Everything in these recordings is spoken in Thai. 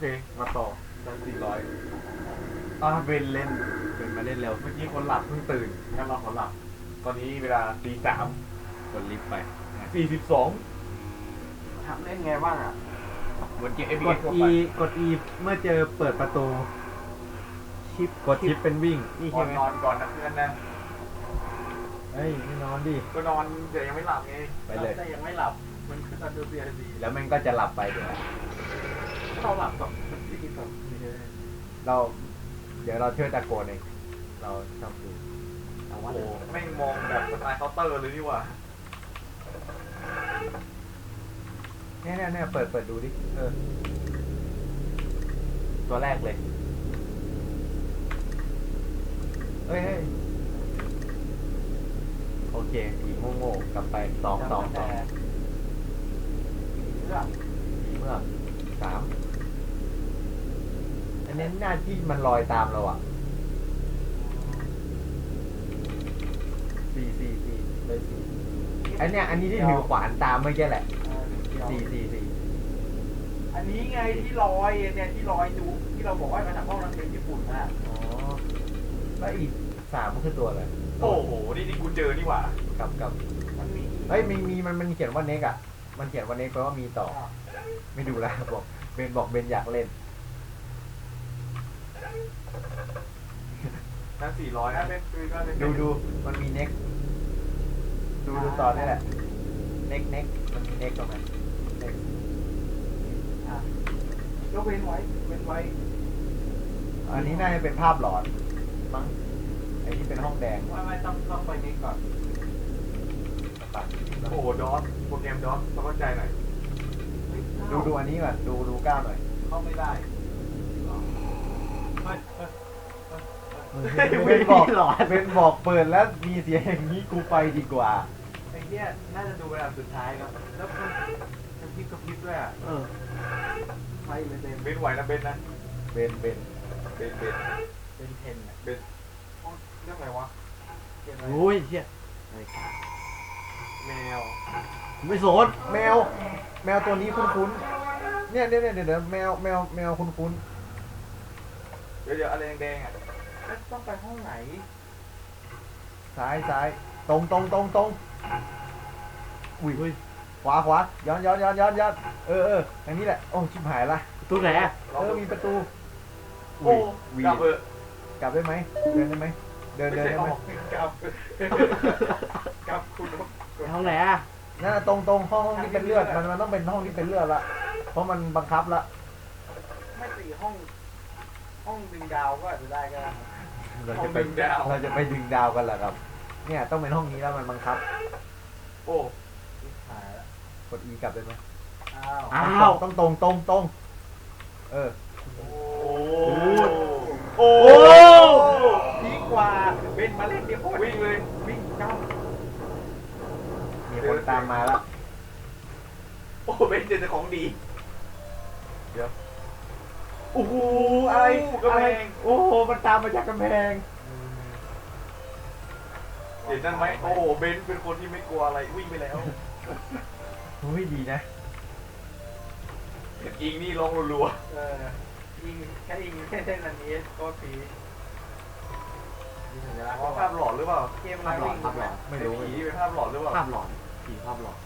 เคมาต่อชั้นสี่ร้อยอ่าเบนเล่นเป็นมาเล่นเร็วเมื่อกี้คนหลับเพิ่งตื่นงั้นเราขอหลับ ตอนนี้เวลาตีสามกดลิฟต์ไปสี่สิบสองทำเล่นไงบ้างอะเหมือนเกมเอฟกด E กด E เมื่อเจอเปิดประตู ชิปกดชิปเป็นวิ่ง นี่ก่อใช่นไหมนอนก่อนนะเพื่อนนะ เฮ้ยไม่นอนดิ ก็นอนเดี๋ยวยังไม่หลับไงไปเลย แต่ยังไม่หลับ มันคือตอนดูเบียร์ดีแล้วมันก็จะหลับไปเดี๋ยว เราหลับก่อนที่กินก่อนเรา เดี๋ยวเราช่วยตะโกนเองเราชอบดูเอาโอ้ว่าโหแม่งมองแบบสไตล์เคาน์เตอร์เลยนี่หว่าเนี่ยเนี่ยเนี่ยเปิดเปิดดูดิเออตัวแรกเลยเฮ้ยเฮ้ยโอเคผีโง่ๆกลับไปสองสองสองเรื่องผีเมื่อกสาม อันนี้หน้าที่มันลอยตามเราอะสี่สี่สี่เลยสี่อันเนี้ยอันนี้ที่ถือขวานตามเมื่อกี้แหละสี่สี่สี่อันนี้ไงที่ลอยเนี่ยที่ลอยดูที่เราบอกว่ามาจากห้องนั้นเป็นญี่ปุ่นน่ะอ๋อแล้วอีกสามมันคือตัวอะไรโอ้โหนี่ที่กูเจอนี่หว่ากับกับมันมีเฮ้ยมีมีมันมันเขียนว่าเน็กอะมันเขียนว่าเน็กแปลว่ามีต่อ ไม่ดูแล้วบอกเบนบอกเบนอยากเล่น ชั้นสี่ร้อยถ้านะเป็นคือก็เป็นดูดูมันมีเน็กดูดูตอนนี้แหละเน็กเน็กมันมีเน็กตรงไหนเน็กอะยกเว้นไว้เว้นไว้อันนี้น่าจะเป็นภาพหลอนมั้งไอ้ที่เป็นห้องแดงว่าไม่ต้องต้องไปนี้ก่อน ตัดโอ้โหดอสโปรแกรมดอสต้องเข้าใจหน่อยดูดูอันนี้ก่อนดูดูก้าวหน่อยเข้าไม่ได้ เบนบอกเบนบอกเปิดแล้วมีเสียงอย่างนี้กูไปดีกว่า ไอ้เนี่ยน่าจะดูเวลาสุดท้ายครับแล้วมันมันพลิกกับพลิกด้วยอะเออไฟเลยเต็มเบนไหวนะเบนนะเบนเบนเบนเบนเป็นเทนอะเบนห้องเรื่องอะไรวะเก็บไว้โอ้ยเชี่ยแมวไม่สนแมว แมวตัวนี้คุ้นๆเนี่ยเนี่ยเนี่ยเดี๋ยวเดี๋ยวแมวแมวแมวคุ้นเดี๋ยวเดี๋ยวอะไรแดงๆอะแล้วต้องไปห้องไหนๆซ้ายซ้ายตรงตรงตรงตรงอุ้ยอุ้ยขวาขวาย้อนย้อนย้อนย้อนย้อนเออเอออันนี้แหละโอ้ชิบหายละตู้ไหนอะเออมีประตูโอ้วีกลับเออกลับได้ไหมเดินได้ไหมเดินไม่เดินใช่ได้อไหมอกกลับกลับคุณห้องไหนอะนั่นน่ะตรงตรงห้องห้องที่เป็นเลือดมันมันต้องเป็นห้องที่เป็นเลือดละเพราะมันบังคับละไม่ตีห้อง ห้องดึงดาวก็อาจจะได้ก็ได้ เราห้อจะงไปดึงดาว เราจะไปดึงดาวกันเหรอครับ เนี่ยต้องเป็นห้องนี้แล้วมันบังคับ โอ้หายแล้วกด E กลับได้ไหมอ้าวอ้าวต้องตรงตรงตรงเออโหโอ้โอ้ดีกว่าเบนมาเล่นเดี๋ยวโคตรวิ่งเลยวิ่งจ้มีคนตามมาแล้ว โอ้เป็นเจอแต่ของดี เดี๋ยว โอ้โหอะไรกำแพงโอ้โหมันตามมาจากกำแพงเห็นนั่นไหมโอ้โหเบนเป็นคนที่ไม่กลัวอะไรวิ่งไปแล้วโอ้ยดีนะเห็นอิงนี่ร้องรัวำเออยิงแค่ยิงแค่เส้นอันนี้โคตรปีมีสัญลักษๆณ์ว่าว่าภาพหลอนหรือเปล่าเกมมาวิ่งภาพหลอนไม่รู้ผีนี่เป็นภาพหลอนหรือเปล่าภาพหลอนผีภาพหลอน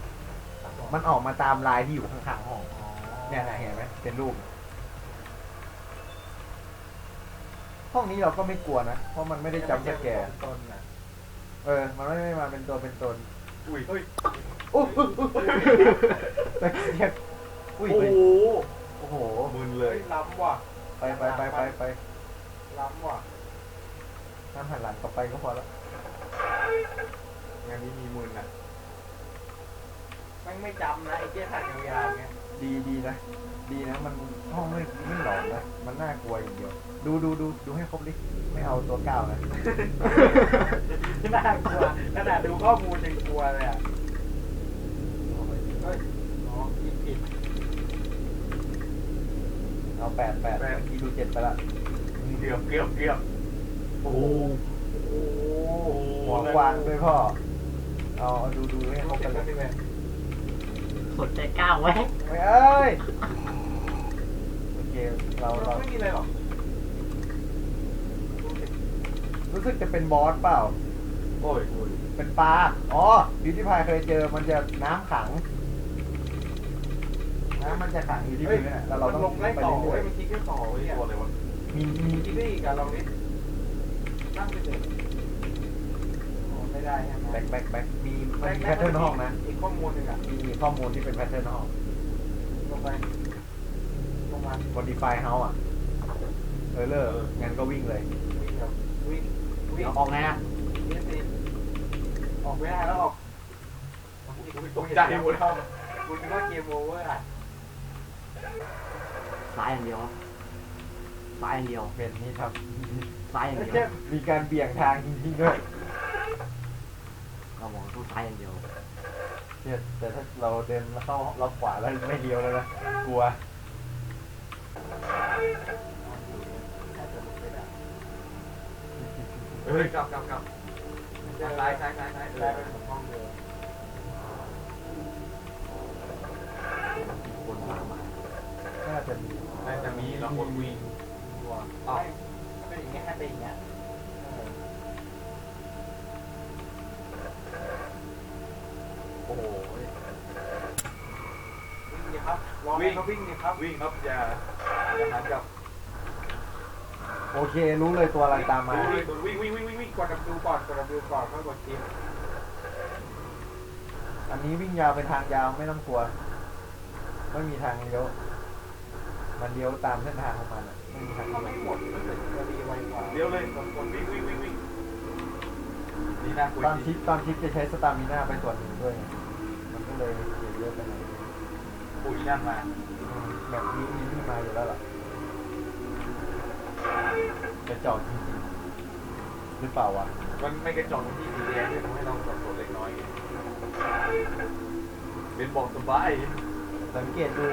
มันออกมาตามลายที่อยู่ข้างๆห้องเนี่ยนะเห็นไหมเป็นรูป ห้องนี้เราก็ไม่กลัวนะ เพราะมันไม่ได้จำสแกร์ต้นน่ะเออ มันไม่ได้มาเป็นตัวเป็นตนอุ้ยเฮ้ยโอ้โหตะเกียบอุ้ยโอ้เฮ้ยโหโอ้โหมึนเลเฮ้ยยล้ำว่ะ ไปไปไปไปไปล้ำว่ะน้ำหันหลังกลับไปก็พอแล้วงานนี้มีมึนนะแม่งไม่จำนะไอ้เจ๊ถ่ายยาวๆไง ดีดีนะ ดีนะ มันห้องไม่ไม่หลอนนะ มันน่ากลัวอย่างเดียว ดูดูดูดูให้ครบดิไม่เอาตัวก้าวนะ น่ากลัวขนาดดูข้อมูลยังกลัวเลยอะเฮ้ยอ๋อยิงผิดเอาแปดแปดเมื่อกี้ดูเจ็ดไปละเกือบเกือบเกือบโอ้โหโอ้โหหัวกวางด้วยพ่อ เอาเอาดูดูให้ครบเป็กันนเลเลยย สนใจก้าวไว้ไม่เอ้ยเเคเราเราไม่มีอะไรหรอกรู้สึกจะเป็นบอสเปล่า โอ้ยโอ้ยเป็นปลา อ๋อดิที่พายเคยเจอ มันจะน้ำขัง น้ำมันจะขังอยู่ที่เฮ้ยพื้นอะแล้วเรามันต้องลงได้ไปต่อเรื่เว้อยยมันคิดได้ต่อเว้ยตัวอะไรวะๆมีมีคิดได้อีกอะลองดินั่งไปเถอะโอ้ ไม่ได้ใช่ไหมแบ็คแบ็คแบ็คมีมันมีแพทเทิร์นห้องนะ อีกข้อมูลหนึ่งอะมีข้อมูลที่เป็นแพทเทิร์นห้องลงไปลงมา modify house อะ เออเลิกงั้นก็วิ่งเลยวิ่งครับวิ่งวิ่งเอาออกไงอะนี่สิออกไม่ได้แล้วออกตกใจหมดคุณคิดว่าเกมโอเวอร์อะซ้ายอย่างเดียวซ้ายอย่างเดียวเป็นนี่ทซ้ายอย่างไม่เดียวใช่ำมีการเบี่ยงทางจริงๆด้วย เราบอกต้องซ้ายอย่างเดียวเนี่ยแต่ถ้าเราเดินเข้าล็อกขวาแล้วไม่เลี้ยวแล้วนะกลัวเฮ้ยกลับกลับกลับซ้ายซ้ายซ้ายซ้ายเอได้อไปถึงห้องเดิมคนมามาน่าจะมีน่าจะมีเราคนวิ่งตัวอ้าวไม่เป็นอย่างเงี้ยให้เป็นอย่างเงี้ย หวิ่งดิครับรอให้เขาวิ่งดิครับวิ่งครับอย่าอย่าหันกลับโอเค รู้เลยตัวอะไรตามมาดูเลยตัววิ่งวิ่งวิ่งวิ่งวิ่งกดดับดูก่อนกดดับดูก่อนค่อยกดจิ้มอันนี้วิ่งยาวเป็นทางยาวไม่ต้องกลัว ไม่มีทางเลี้ยว มันเลี้ยวตามเส้นทางของมันอะไม่มีทางก็เลี้ยวไม่หมดรู้สึกจะรีไวกว่าเลี้ยวเลยกดกดวิ่งวิ่งวิ่งวิ่งนี่น่ากลัวตอนจชิริปงตอนชิปจะใช้สตามิน่าไปส่วนหนึ่งด้วยไงมันก็ เลยเสียเยอะไปหน่อยปุยนั่นมาอืมแบบนี้มีที่มาอยู่แล้วล่ะกระจอกจริงๆหรือเปล่าวะมันไม่กระจอกที่สีแดงด้วยทำให้เราสับสนเล็กน้อยไงเป็นบอกสบายสังเกตดู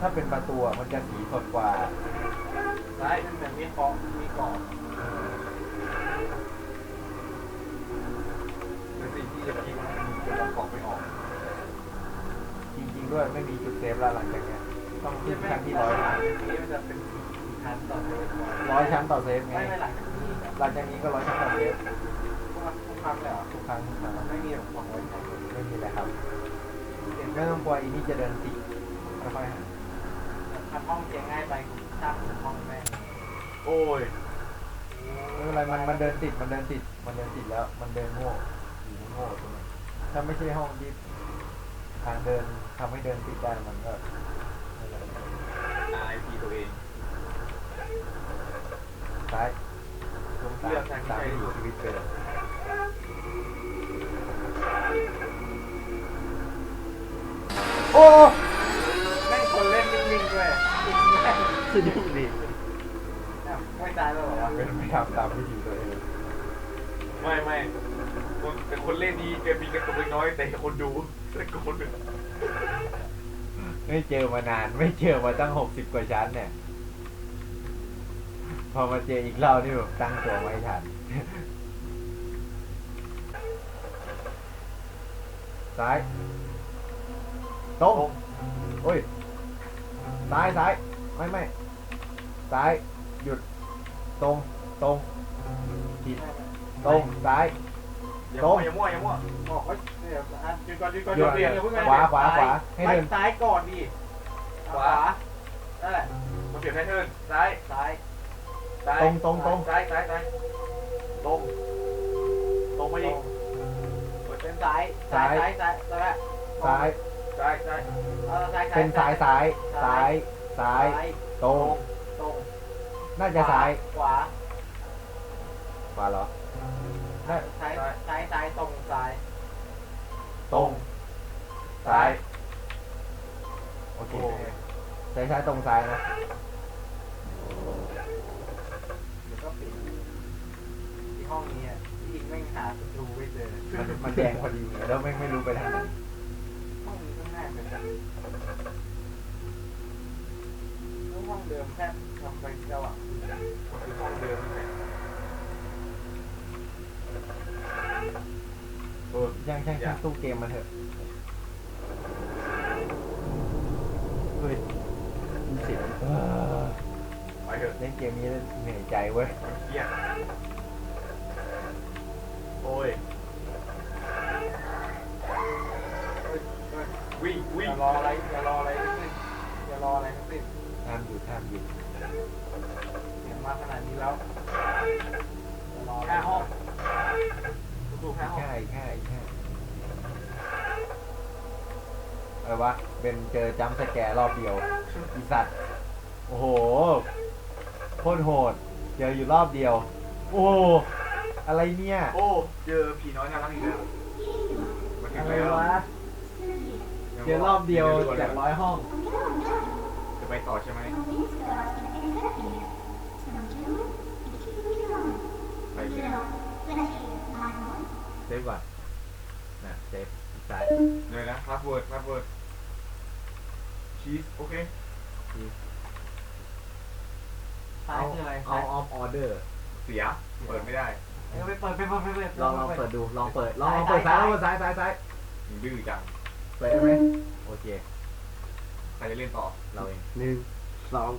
ถ้าเป็นประตูอะมันจะสีสดกว่าซ้ายมันเหมือนมีกล่องมีกล่องเป็นสิ่งที่จะคิดว่ามีคนรับของไม่ออกจริงๆ ด้วยไม่มีจุดเซฟแล้วหลังจากเนี้ยต้องขึ้นชั้นที่ร้อยชั้นนี่มันจะเป็นชั้นต่อเนื่องร้อยชั้นต่อเซฟไงไม่ไม่หลังจากนี้หลังจากนี้ก็ร้อยชั้นต่อเซฟทุกครั้งทุกครั้งเลยเหรอทุกครั้งทุกครั้งมันไม่มีแบบสองร้อยชั้นไม่มีอะไรครับไม่ต้องกลัวอีนี่จะเดินติดค่อยๆหาทำห้องเตียงง่ายไปกูสร้างห้องแม่งโอ้ยไม่เป็นไรมันมันเดินติดมันเดินติดมันเดินติดแล้ว มันเดินโง่อยู่โง่ตรงนี้ถ้าไม่ใช่ห้องที่ ทางเดินทำให้เดินติดได้มันก็ไม่เป็นไรอายพีตัวเองซ้ายผมตามเลือกทางตามที่ที่ใช่อยู่ชีวิตเป็นโอ้แม่งคนเล่นนิ่งๆด้วยสะดุ้งดิไม่ตายแล้วเหรอวะเป็นไม่ทำตามวิถีตัวเอง ไม่ไม่ คนแต่คนเล่นดีเกินมีกระตุกเล็กน้อยแต่คนดูตะโกนเลยไม่เจอมานาน ไม่เจอมาตั้งหกสิบกว่าชั้นเนี่ย พอมาเจออีกรอบนี่แบบตั้งตัวไม่ทัน ซ้ายตรงโอ้ย ซ้ายซ้าย ไม่ไม่ ซ้าย หยุด ตรง ตรงผิดตรง ซ้าย อย่ามั่วอย่ามั่วอย่ามั่วบอกว่าเดี๋ยวอะหยุดก่อนหยุดก่อนหยุดเปลี่ยนอย่าเพิ่งไปขวาขวาขวาให้ให้เดินซ้ายก่อนดิขวานั่นแหละมาเปลี่ยนแพทเทิร์นซ้ายซ้ายซ้ายตรงตรงตรงซ้ายซ้ายซ้ายตรงตรงไปอีกเป็นซ้ายซ้ายซ้ายซ้ายแล้วแหละซ้ายซ้ายซ้ายเออซ้ายเป็นซ้ายซ้ายซ้ายซ้ายตรงตรงน่าจะซ้ายขวาขวาเหรอ น่าซ้ายซ้ายซ้ายตรงซ้าย ตรง ซ้าย โอเคซ้ายซ้ายตรงซ้ายนะเดี๋ยวก็ปิดที่ห้องนี้อะที่ไม่งหาประตูไม่เจอมันมันแดงพอดีไงแล้วไม่งไม่รู้ไปทางไหนห้องนี้ก็ง่ายเหมือนกันแล้วห้องเดิมแค่ทำไปเดียวอะคือห้องเดิมนี่แหละ เออ ยังช่างช่างตู้เกมมันเถอะเฮ้ยมีเสียงเออเถอะเล่นเกมนี้เหนื่อยใจเว้ยมันเครียดโอ้ยเฮ้ยเฮ้ยวิ่งอวิ่งย่ารออะไรอย่ารออะไรทั้งสิ้นอย่ารออะไรทั้งสิ้นห้ามหยุดห้ามหยุดเห็นมาขนาดนี้แล้วอย่ารออะไร ห้าห้องดูห้าห้อง แค่แค่แค่อะไรวะ เป็นเจอจัมป์สแกร์รอบเดียวอีสัตว์โอ้โหโคตรโหด เจออยู่รอบเดียว โอ้อะไรเนี่ย โอ้ เจอผีน้อยน่ารักอีกแล้วมาถึงอะไรแล้ววะ เจอรอบเดียวจากร้อยห้อง จะไปต่อใช่ไหม ไปเลยเซฟก่อนนะเซฟซ้ายเลยนะพาสเวิร์ดพาสเวิร์ด ชีสโอเค ซ้ายคืออะไรเอาออฟออเดอร์เสีย เปิดไม่ได้เออไปเปิดไปเปิดไปเปิดลองลองเปิดดูลองเปิดลองลองเปิดซ้ายลองเปิดซ้ายซ้ายซ้ายมึงดื้อจัง เปิดได้ไหมโอเค ใครจะเล่นต่อเราเองหนึ่งสอง